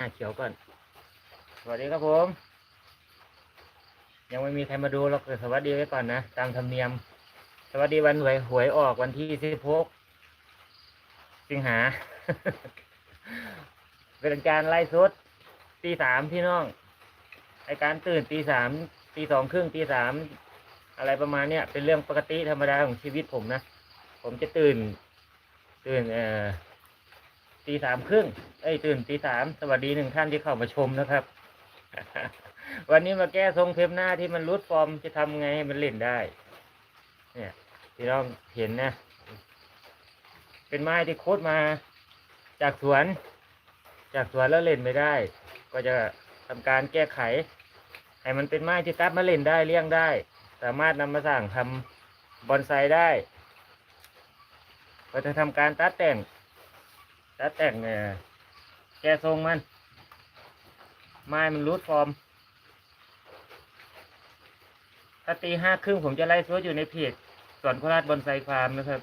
น้าเขียวก่อน สวัสดีครับผม ยังไม่มีใครมาดูหรอกแต่สวัสดีไว้ก่อนนะ ตามธรรมเนียม สวัสดีวันหวยหวยออกวันที่สิบหกสิงหา เป็นการไล่สดตีสามพี่น้องไอการตื่นตีสามตีสองครึ่งตีสามอะไรประมาณเนี้ยเป็นเรื่องปกติธรรมดาของชีวิตผมนะ ผมจะตื่น ตื่นเอ่อ ตีสามครึ่งเอ้ยตื่นตีสามสวัสดีหนึ่งท่านที่เข้ามาชมนะครับ วันนี้มาแก้ทรงเทปหน้าที่มันรุดฟอร์มจะทำไงให้มันเล่นได้ เนี่ยที่เราเห็นนะ เป็นไม้ที่โคตรมาจากสวน จากสวนแล้วเล่นไม่ได้ ก็จะทำการแก้ไข ให้มันเป็นไม้ที่ตัดมาเล่นได้เลี้ยงได้ สามารถนำมาสร้างทำบอนไซได้ ก็จะทำการตัดแต่ง ตัดแต่งเนี่ยแกทรงมัน ไม้มันรูดฟอร์ม ถ้าตีห้าครึ่งผมจะไล่สดอยู่ในเพจสวนโคราชบอนไซฟาร์มนะครับ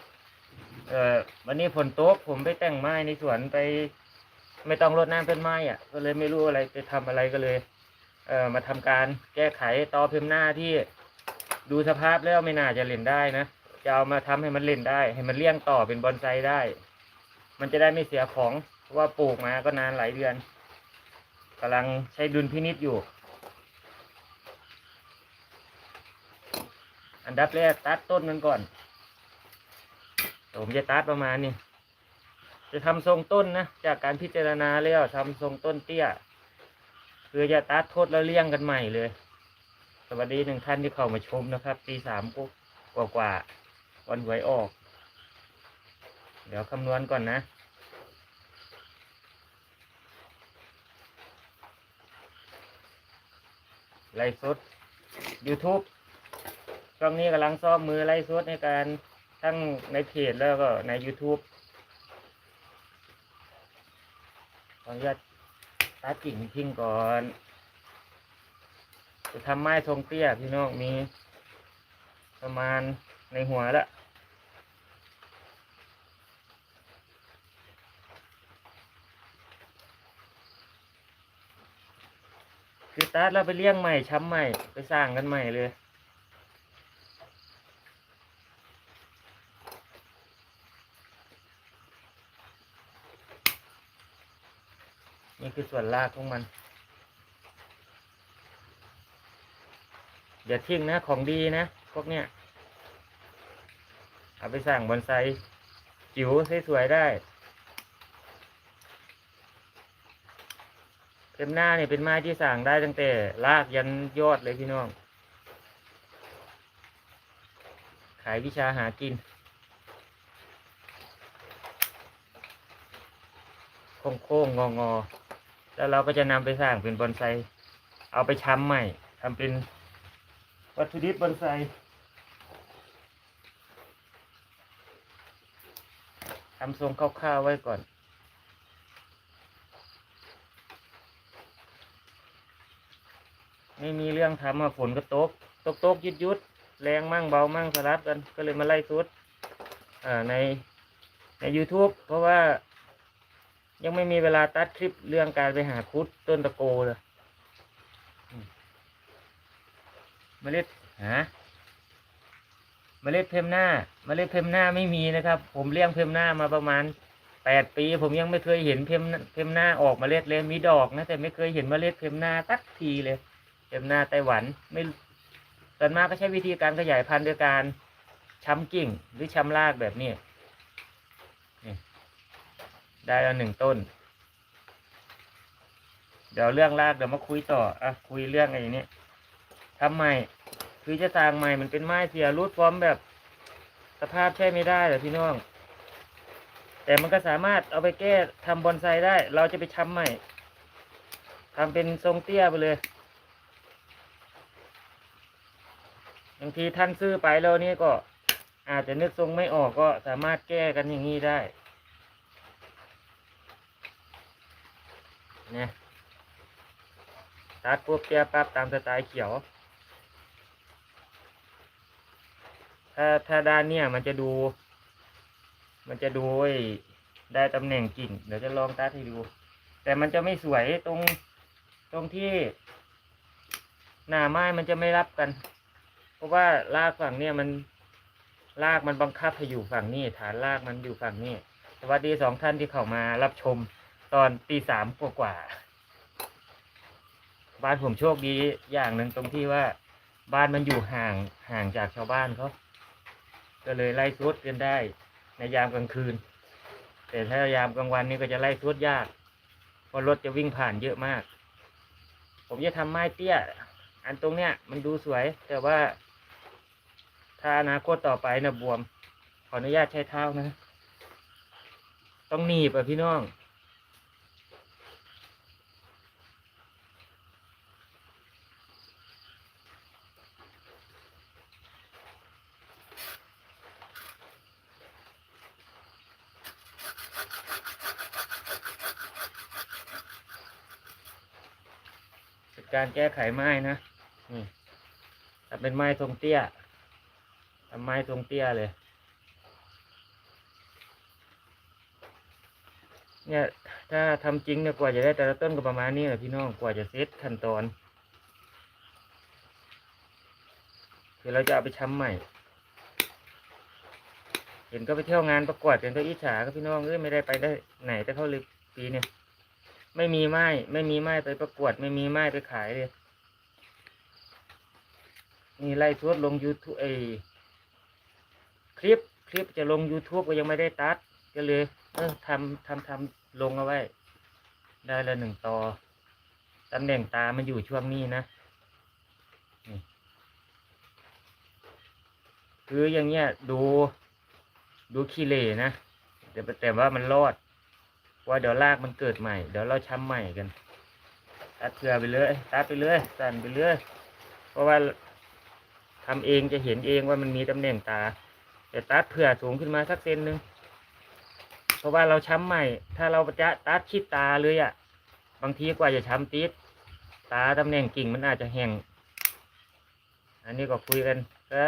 เอ่อวันนี้ฝนตกผมไปแต่งไม้ในสวนไป ไม่ต้องรดน้ำเป็นไม้อะ ก็เลยไม่รู้อะไรจะทำอะไรก็เลย เอ่อมาทำการแก้ไขต่อเพิ่มหน้าที่ดูสภาพแล้วไม่น่าจะเล่นได้นะจะเอามาทำให้มันเล่นได้ ให้มันเลี้ยงต่อเป็นบอนไซได้ มันจะได้ไม่เสียของเพราะว่าปลูกมาก็นานหลายเดือนกำลังใช้ดุลพินิษอยู่ อันดับแรกตัดต้นมันก่อนผมจะตัดประมาณนี้จะทำทรงต้นนะจากการพิจารณาแล้วทำทรงต้นเตี้ย คือจะตัดโทษแล้วเลี้ยงกันใหม่เลย สวัสดีหนึ่งท่านที่เข้ามาชมนะครับตีสามกว่ากว่าๆวันหวยออก เดี๋ยวคำนวณก่อนนะไลฟ์สด YouTube ช่วงนี้กำลังซ้อมมือไลฟ์สดในการทั้งในเพจแล้วก็ใน YouTube ขออนุญาตตัดกิ่งทิ้งก่อนจะทำไม้ทรงเตี้ยพี่น้องมีประมาณในหัวละ คือตัดแล้วไปเลี้ยงใหม่ช้ำใหม่ ไปสร้างกันใหม่เลยนี่คือส่วนรากของมัน อย่าทิ้งนะ ของดีนะ พวกเนี้ย เอาไปสร้างบอนไซจิ๋วสวยๆได้ เต็มหน้าเนี่ยเป็นไม้ที่สั่งได้ตั้งแต่รากยันยอดเลยพี่น้อง ขายวิชาหากิน โค้งโค้งงองอแล้วเราก็จะนำไปสร้างเป็นบอนไซ เอาไปช้ำใหม่ทำเป็นวัตถุดิบบอนไซทำทรงคร่าวๆไว้ก่อน ไม่มีเรื่องทำอะฝนก็ตก ตกตกยุดยุดแรงมั่งเบามั่งสลับกัน ก็เลยมาไล่สุดอ่าในใน YouTube เพราะว่ายังไม่มีเวลาตัดคลิปเรื่องการไปหาคุดต้นตะโกเลยมเมล็ดหาเมล็ดเพมหน้าเมล็ดเพมหน้าไม่มีนะครับ ผมเลี้ยงเพมหน้ามาประมาณแปดปี ผมยังไม่เคยเห็นเพมเพมหน้าออกเมล็ดเลยมีดอกนะแต่ไม่เคยเห็นเมล็ดเพมหน้าตักทีเลย เพมหน้าไต้หวันไม่ส่วนมากก็ใช้วิธีการขยายพันธุ์โดยการช้ำกิ่งหรือช้ำรากแบบนี้นี่ได้แล้วหนึ่งต้น เดี๋ยวเรื่องรากเดี๋ยวมาคุยต่ออะคุยเรื่องอะไรนี้ทำใหม่คือจะสร้างใหม่มันเป็นไม้เสียรูดฟอร์มแบบสภาพใช่ไม่ได้เหรอพี่น้อง แต่มันก็สามารถเอาไปแก้ทำบอนไซได้ เราจะไปช้ำใหม่ทำเป็นทรงเตี้ยไปเลย บางทีท่านซื้อไปแล้วนี่ก็อาจจะนึกทรงไม่ออกก็สามารถแก้กันอย่างนี้ได้เนี่ยตัดปุ๊บแก้ปั๊บตามสไตล์เขียว ถ้าถ้าด้านเนี่ยมันจะดู มันจะดูได้ตำแหน่งกิ่ง เดี๋ยวจะลองตัดให้ดูแแต่มันจะไม่สวยตรงตรงที่ หน้าไม้มันจะไม่รับกัน เพราะว่ารากฝั่งเนี่ยมันรากมันบังคับให้อยู่ฝั่งนี้ ฐานรากมันอยู่ฝั่งนี้ สวัสดีสองท่านที่เข้ามารับชมตอนตีสามกว่าๆบ้านผมโชคดีอย่างหนึ่งตรงที่ว่า บ้านมันอยู่ห่างห่างจากชาวบ้านเขาก็เลยไล่สวดกันได้ ในยามกลางคืน แต่ถ้ายามกลางวันนี่ก็จะไล่สวดยากเพราะรถจะวิ่งผ่านเยอะมาก ผมจะทำไม้เตี้ย อันตรงเนี้ยมันดูสวย แต่ว่า ถ้าอนาคตต่อไปนะบวม ขออนุญาตใช้เท้านะ ต้องหนีบอะพี่น้อง การแก้ไขไม้นะ นี่ถ้าเป็นไม้ทรงเตี้ยำไม้ทรงเตี้ยเลย เนี่ย ถ้าทำจริงเนี่ยกว่าจะได้แต่ละต้นก็ประมาณนี้แหละพี่น้องกว่าจะเซตขั้นตอนคือเราจะเอาไปช้ำใหม่ เห็นก็ไปเที่ยวงานประกวดกันก็อิจฉาก็พี่น้องเอ้ยไม่ได้ไปได้ไหนแต่เขาเลยปีเนี่ยไม่มีไม้ไม่มีไม้ไปประกวด ไม่มีไม้ไปขายเลยนี่ไล่ทวดลง YouTube ไอ คลิปคลิปจะลง YouTube ก็ยังไม่ได้ตัด ก็เลย เออทำทำทำลงเอาไว้ ได้ละหนึ่งต่อตำแหน่งตามันอยู่ช่วงนี้นะคืออย่างเงี้ยดูดูขี้เหร่นะแต่แต่ว่ามันรอดว่าเดี๋ยวลากมันเกิดใหม่ เดี๋ยวเราช้ำใหม่กัน ตัดเถื่อไปเลย ตัดไปเลยสั่นไปเลย เพราะว่าทำเองจะเห็นเองว่ามันมีตำแหน่งตา แต่ตัดเผื่อสูงขึ้นมาสักเซนหนึ่งเพราะว่าเราช้ำใหม่ ถ้าเราจะตัดชิดตาเลยอะ่ะ บางทีกว่าจะช้ำติด ตาตำแหน่งกิ่งมันอาจจะแห้งอันนี้ก็คุยกันก็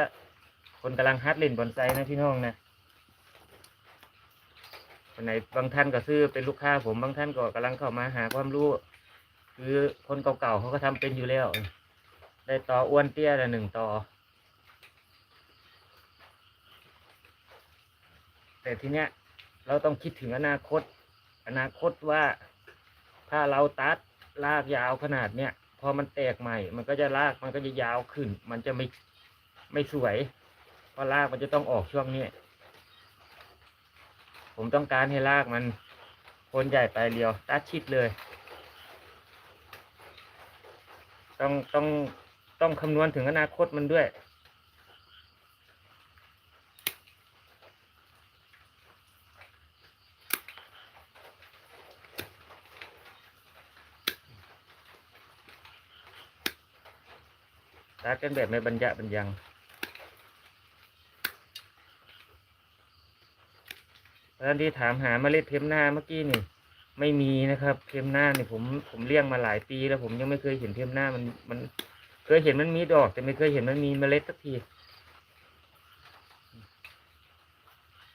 คนกำลังฮัดเล่นบอนไซนะพี่น้องนะคนไหนบางท่านก็ซื้อเป็นลูกค้าผมบางท่านก็กำลังเข้ามาหาความรู้ คือคนเก่าๆเขาก็ทำเป็นอยู่แล้ว ได้ต่ออ้วนเตี้ยละหนึ่งต่อ แต่ทีเนี้ยเราต้องคิดถึงอนาคต อนาคตว่าถ้าเราตัดลากยาวขนาดเนี้ยพอมันแตกใหม่ มันก็จะลากมันก็จะยาวขึ้น มันจะไม่ไม่สวยเพราะลากมันจะต้องออกช่วงนี้ผมต้องการให้รากมันคนใหญ่ไปเรียวตัดชิดเลย ต้องต้องต้องคำนวณถึงอนาคตมันด้วย กันแบบไม่บรรยะบรรยังท่านที่ถามหาเมล็ดเทมหน้าเมื่อกี้นี่ไม่มีนะครับเทมหน้านี่ผมผมเลี้ยงมาหลายปีแล้วผมยังไม่เคยเห็นเทมหน้ามันมันเคยเห็นมันมีดอก แต่ไม่เคยเห็นมันมีเมล็ดสักที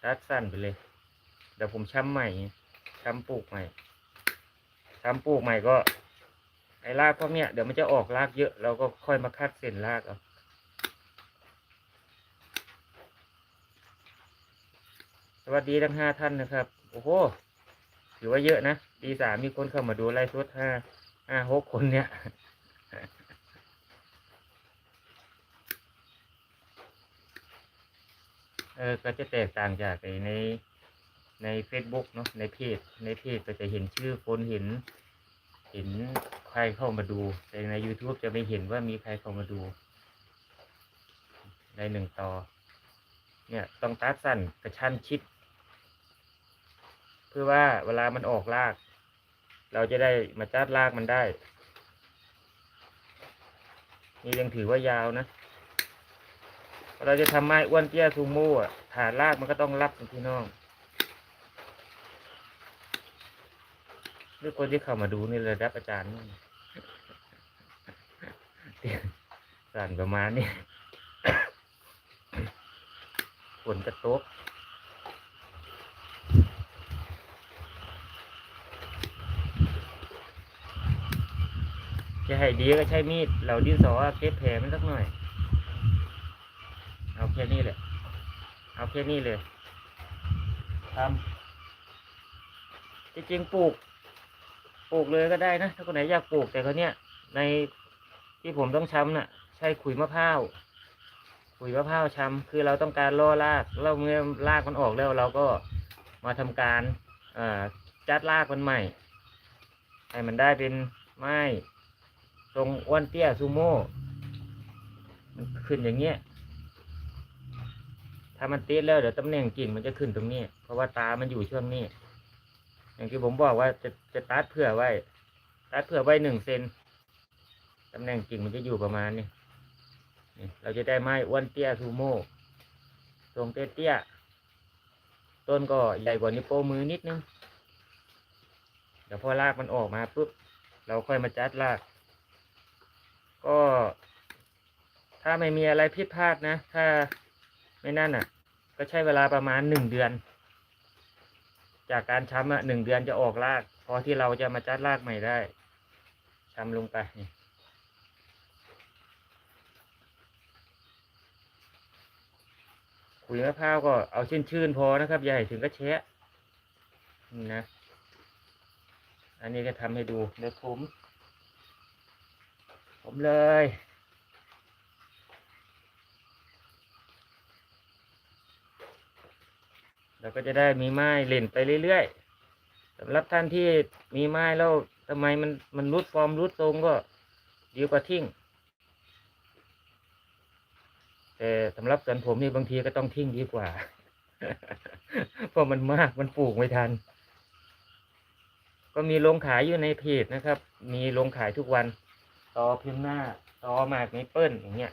ตัดสั้นไปเลยเดี๋ยวผมช้ำใหม่ช้ำปลูกใหม่ช้ำปลูกใหม่ก็ ไอ้รากพวกเนี้ยเดี๋ยวมันจะออกรากเยอะ เราก็ค่อยมาคัดเส้นรากเอาสวัสดีทั้งห้าท่านนะครับ โอ้โหถือว่าเยอะนะตีสามมีคนเข้ามาดูไลฟ์สดห้าห้าหกคนเนี่ยเออก็จะแตกต่างจากในใน Facebook เนาะในเพจในเพจก็จะเห็นชื่อคนเห็น เห็นใครเข้ามาดู แต่ใน YouTube จะไม่เห็นว่ามีใครเข้ามาดู ในหนึ่งต่อ เนี่ยต้องตัดสั้นกระชั้นชิด เพื่อว่าเวลามันออกราก เราจะได้มาจัดรากมันได้ นี่ยังถือว่ายาวนะเราจะทำไม้อ้วนเตี้ยซูโม่อะฐานรากมันก็ต้องรับพี่น้อง รือคนที่เข้ามาดูนี่ระดับอาจารย์นี่สั่นประมาณนี้ฝนกระตกจะให้ดีก็ใช้มีดเหล่าดินสอเก็บแผลมันสักหน่อย เอาแค่นี้แหละ เอาแค่นี้เลยทำจริงๆปลูก ลูกเลยก็ได้นะ ถ้าคนไหนอยากปลูกแต่เขาเนี้ยในที่ผมต้องช้ำน่ะ ใช้ขุยมะพร้าวขุยมะพร้าวช้ำคือเราต้องการล่อรากเราเมื่อรากมันออกแล้วเราก็มาทำการจัดรากมันใหม่ ให้มันได้เป็นไม้ทรงอ้วนเตี้ยซูโม่มันขึ้นอย่างเงี้ย ถ้ามันติดแล้วเดี๋ยวตำแหน่งกิ่งมันจะขึ้นตรงนี้ เพราะว่าตามันอยู่ช่วงนี้ อย่างที่ผมบอกว่าจะจะตัดเผื่อไว้ตัดเผื่อไว้หนึ่งเซนตำแหน่งกิ่งมันจะอยู่ประมาณนี้นี่เราจะได้ไม้อ้วนเตี้ยซูโม่ทรงเตี้ยเตี้ยต้นก็ใหญ่กว่านิ้วโป้งมือนิดนึงเดี๋ยวพอรากมันออกมาปุ๊บเราค่อยมาจัดราก ก็ ถ้าไม่มีอะไรผิดพลาดนะ ถ้าไม่นั่นอะ ก็ใช้เวลาประมาณหนึ่งเดือน จากการช้ำอะหนึ่งเดือนจะออกราก พอที่เราจะมาจัดรากใหม่ได้ช้ำลงไปนี่ขุยมะพร้าวก็เอาชื้นๆพอนะครับอย่าให้ถึงก็แชะนี่นะ อันนี้ก็ทำให้ดูเดี๋ยวผม ผมเลย เราก็จะได้มีไม้เล่นไปเรื่อยๆสำหรับท่านที่มีไม้แล้วทำไมมันมันรุดฟอร์มรุดทรงก็ดีกว่าทิ้งแต่สำหรับสวนผมนี่บางทีก็ต้องทิ้งดีกว่า เพราะมันมากมันปลูกไม่ทัน ก็มีลงขายอยู่ในเพจนะครับ มีลงขายทุกวันตอพิมพ์หน้าตอหมากไมเปิลอย่างเงี้ย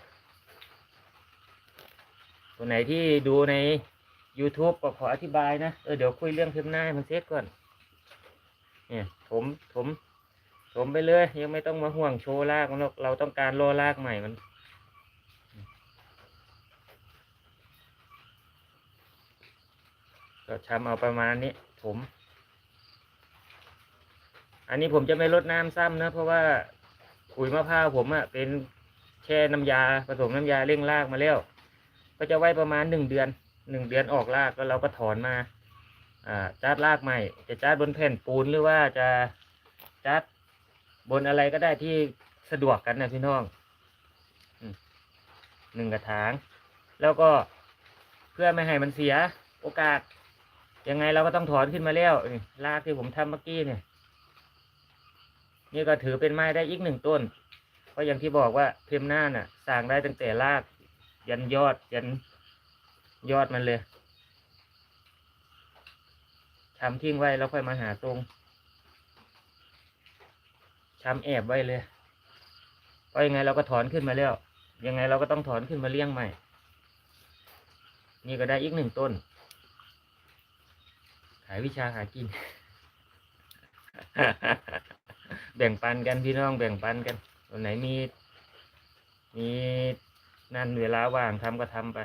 ตัวไหนที่ดูใน YouTube ก็ขออธิบายนะ เออเดี๋ยวคุยเรื่องพิมหน้าให้มันเสร็จก่อน เนี่ยผมผมผมไปเลย ยังไม่ต้องมาห่วงโชว์ลากมันหรอกเราต้องการรอลากใหม่มันก็ช้ำเอาประมาณนี้ผม อันนี้ผมจะไม่ลดน้ำซ้ำนะ เพราะว่าขุยมะพร้าวผมอะ่ะเป็นแช่น้ำยาผสมน้ำยาเร่งรากมาแล้ว ก็จะไว้ประมาณหนึ่งเดือน หนึ่งเดือนออกรากแล้วเราก็ถอนมาอ่าจัดรากใหม่ จะจัดบนแผ่นปูนหรือว่าจะจัดบนอะไรก็ได้ที่สะดวกกันนะพี่น้องหนึ่งกระถาง แล้วก็เพื่อไม่ให้มันเสียโอกาส ยังไงเราก็ต้องถอนขึ้นมาแล้วนี่รากที่ผมทำเมื่อกี้เนี่ย นี่ก็ถือเป็นไม้ได้อีกหนึ่งต้น เพราะอย่างที่บอกว่าเพมหน้าน่ะสร้างได้ตั้งแต่ราก ยันยอดยัน ยอดมันเลยทำทิ้งไว้แล้วค่อยมาหาตรงช้ำแอบไว้เลยเพราะยังไงเราก็ถอนขึ้นมาแล้ว ยังไงเราก็ต้องถอนขึ้นมาเลี้ยงใหม่ นี่ก็ได้อีกหนึ่งต้น ขายวิชาหากิน แบ่งปันกันพี่น้องแบ่งปันกันวันไหนมีมีนั่นเวลาว่างทำก็ทำไป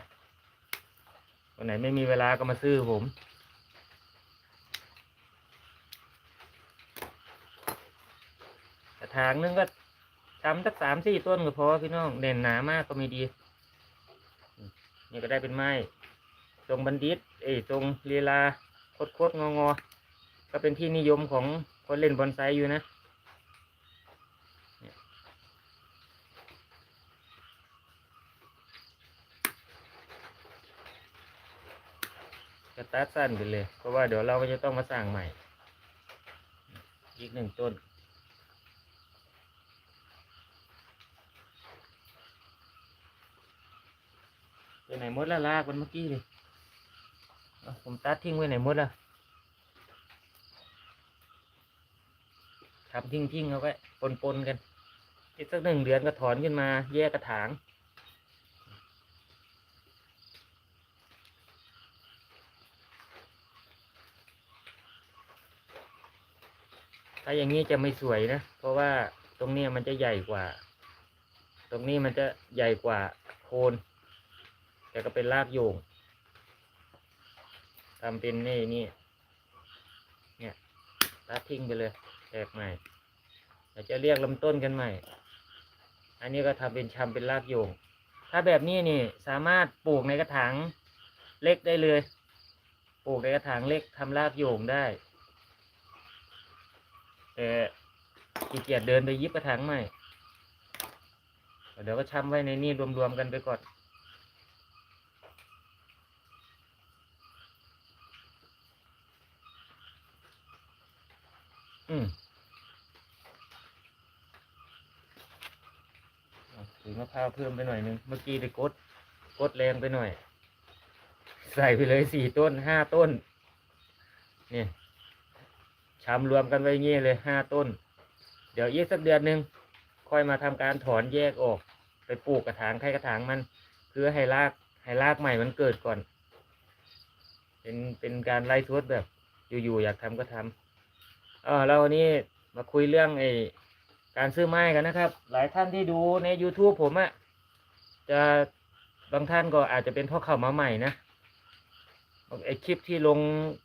วันไหนไม่มีเวลาก็มาซื้อผม กระถางนึงก็ทำสักสามสี่ต้นก็พอพี่น้องเด่นหนามากก็ไม่ดี นี่ก็ได้เป็นไม้ทรงบัณฑิต เอ้ยทรงเลีลาโคตรโคตรงองอก็เป็นที่นิยมของคนเล่นบอนไซอยู่นะ จะตัดสั้นไปเลย เพราะว่าเดี๋ยวเราก็จะต้องมาสร้างใหม่ อีกหนึ่งต้น ไปไหนมดล้วลากมันเมื่อกี้เลยผมตัดทิ้งไว้ไหนมดล้วทำทิ้งๆเอาไว้ปนปนๆกัน อีกสักหนึ่งเดือนก็ถอนขึ้นมา แยกกระถาง ถ้าอย่างนี้จะไม่สวยนะ เพราะว่าตรงนี้มันจะใหญ่กว่า ตรงนี้มันจะใหญ่กว่าโคนแต่ก็เป็นรากโยงทำเป็นนี่นี่เนี่ยตัดทิ้งไปเลยแตกใหม่เราจะเรียกลำต้นกันใหม่ อันนี้ก็ทำเป็นชำเป็นรากโยง ถ้าแบบนี้นี่สามารถปลูกในกระถางเล็กได้เลย ปลูกในกระถางเล็กทำรากโยงได้ แต่ขี้เกียจเดินไปยิบกระถางใหม่ เดี๋ยวก็ชำไว้ในนี่รวมๆกันไปก่อนอืมถือมะพร้าวเพิ่มไปหน่อยนึง เมื่อกี้ได้กด กดแรงไปหน่อย ใส่ไปเลยสี่ต้นห้าต้นนี่ ชำรวมกันไว้เงี้ยเลยห้าต้น เดี๋ยวอีกสักเดือนหนึ่งค่อยมาทำการถอนแยกออก ไปปลูกกระถางใครกระถางมันเพื่อให้รากให้รากใหม่มันเกิดก่อน เป็นเป็นการไล่ทวดแบบ อยู่ๆอยากทำก็ทำเออเราวันนี้มาคุยเรื่องไอ้การซื้อไม้กันนะครับ หลายท่านที่ดูใน YouTube ผมอะจะบางท่านก็อาจจะเป็นเพ่อเข้ามาใหม่นะไอคลิปที่ลง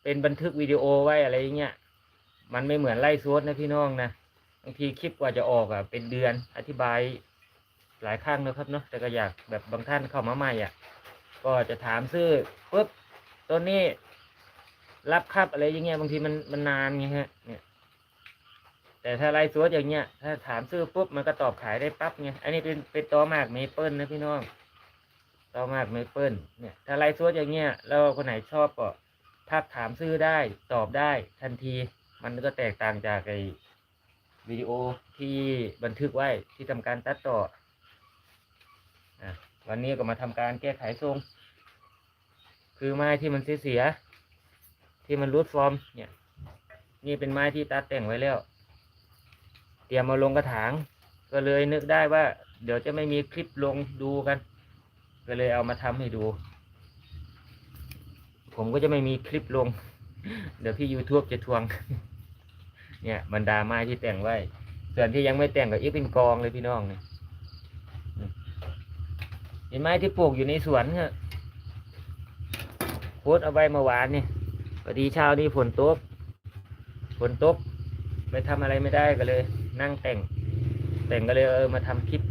เป็นบันทึกวิดีโอไว้อะไรเงี้ย มันไม่เหมือนไล่ซวดนะพี่น้องนะบางทีคลิปกว่าจะออกอะเป็นเดือนอธิบายหลายครั้งนะครับเนาะแต่ก็อยากแบบบางท่านเข้ามาใหม่อะ ก็จะถามซื้อปุ๊บต้นนี้รับครับอะไรอย่างเงี้ยบางทีมันมันนานไงฮะเนี่ยแต่ถ้าไล่สวดอย่างเงี้ย ถ้าถามซื้อปุ๊บมันก็ตอบขายได้ปั๊บไงอันนี้เป็นเป็นตอหมากเมเปิลนะพี่น้องตอหมากเมเปิลเนี่ย ถ้าไล่สวดอย่างเงี้ยแล้วคนไหนชอบก็ทักถามซื้อได้ตอบได้ทันที มันก็แตกต่างจากไอวิดีโอที่บันทึกไว้ที่ทำการตัดต่ออวันนี้ก็มาทำการแก้ไขทรง คือไม้ที่มันเสียที่มันรูดฟอร์มเนี่ย นี่เป็นไม้ที่ตัดแต่งไว้แล้ว เตรียมมาลงกระถาง ก็เลยนึกได้ว่า เดี๋ยวจะไม่มีคลิปลงดูกัน ก็เลยเอามาทำให้ดู ผมก็จะไม่มีคลิปลง เดี๋ยวพี่ YouTube จะทวง เนี่ยบรรดาไม้ที่แต่งไว้ ส่วนที่ยังไม่แต่งก็อีกเป็นกองเลยพี่น้องเนี่ยเห็นไหมที่ปลูกอยู่ในสวนเนี่ยโพสต์เอาไว้เมื่อวานนี่พอดีเช้านี้ฝนตกฝนตกไปทำอะไรไม่ได้ก็เลย นั่งแต่ง แต่งก็เลยเออมาทำคลิป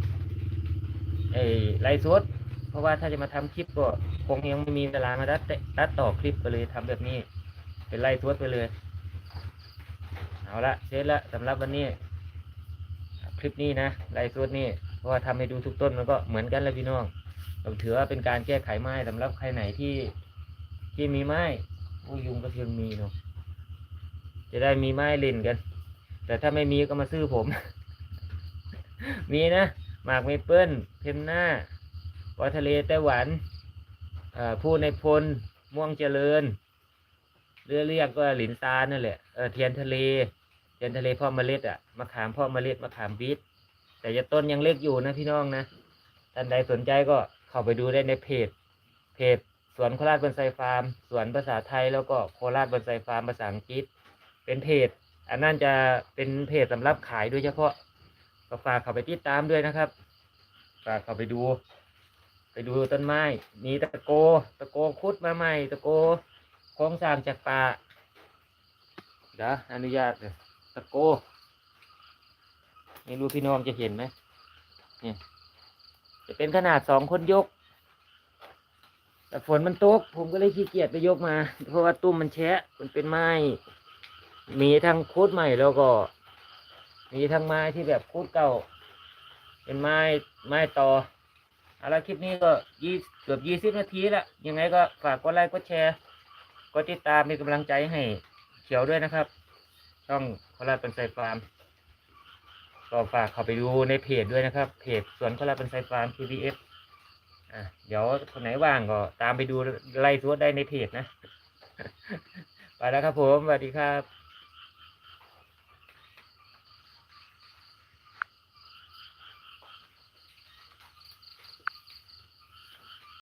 ไอ้ไลฟ์สดเพราะว่าถ้าจะมาทำคลิปก็คงยังไม่มีเวลามาตัดตัดต่อคลิปก็เลยทำแบบนี้ เป็นไลฟ์สดไปเลย เอาละเสร็จละสำหรับวันนี้ คลิปนี้นะไลฟ์สดนี่เพราะว่าทำให้ดูทุกต้นมันก็เหมือนกันเลยพี่น้องเราถือว่าเป็นการแก้ไขไม้สำหรับใครไหนที่ที่มีไม้โอ้ยุงก็เพียงมีเนาะจะได้มีไม้เล่นกัน แต่ถ้าไม่มีก็มาซื้อผม มีนะหมากเมเปิลเพมหน้าปอทะเลไต้หวันผู้ในพลม่วงเจริญเรือเรียกก็หลินซานนั่นแหละเเทียนทะเล เทียนทะเลพ่อเมล็ดอะมะขามพ่อเมล็ดมะขามบิดแต่จะต้นยังเล็กอยู่นะพี่น้องนะท่านใดสนใจก็เข้าไปดูได้ในเพจ เพจสวนโคราชบอนไซฟาร์มสวนภาษาไทยแล้วก็โคราชบอนไซฟาร์มภาษาอังกฤษ เป็นเพจ อันนั้นจะเป็นเพจสำหรับขายโดยเฉพาะก็ฝากเข้าไปติดตามด้วยนะครับฝากเข้าไปดู ไปดูต้นไม้มีตะโก ตะโกคุดมาใหม่ ตะโกโครงสางจากป่าเดี๋ยวอนุญาตเลย ตะโก ไม่รู้พี่น้องจะเห็นไหมเนี่ยจะเป็นขนาดสองคนยก แต่ฝนมันตก ผมก็เลยขี้เกียจไปยกมา เพราะว่าตุ้มมันแฉะมันเป็นไม้ มีทั้งโคตรใหม่แล้วก็ มีทั้งไม้ที่แบบโคตรเก่า เป็นไม้ไม้ต่อเอาละคลิปนี้ก็ยี่เกือบยี่สิบนาทีละยังไงก็ฝากกดไลค์กดแชร์กดติดตามเป็นกำลังใจให้เขียวด้วยนะครับช่อง โคราชเป็นไซฟาร์มก็ฝากเข้าไปดูในเพจด้วยนะครับ เพจสวนโคราชเป็นไซฟาร์ม p b f อะเดี๋ยวคนไหนว่างก็ตามไปดูไล่สวดได้ในเพจนะ ไปแล้วครับผมสวัสดีครับ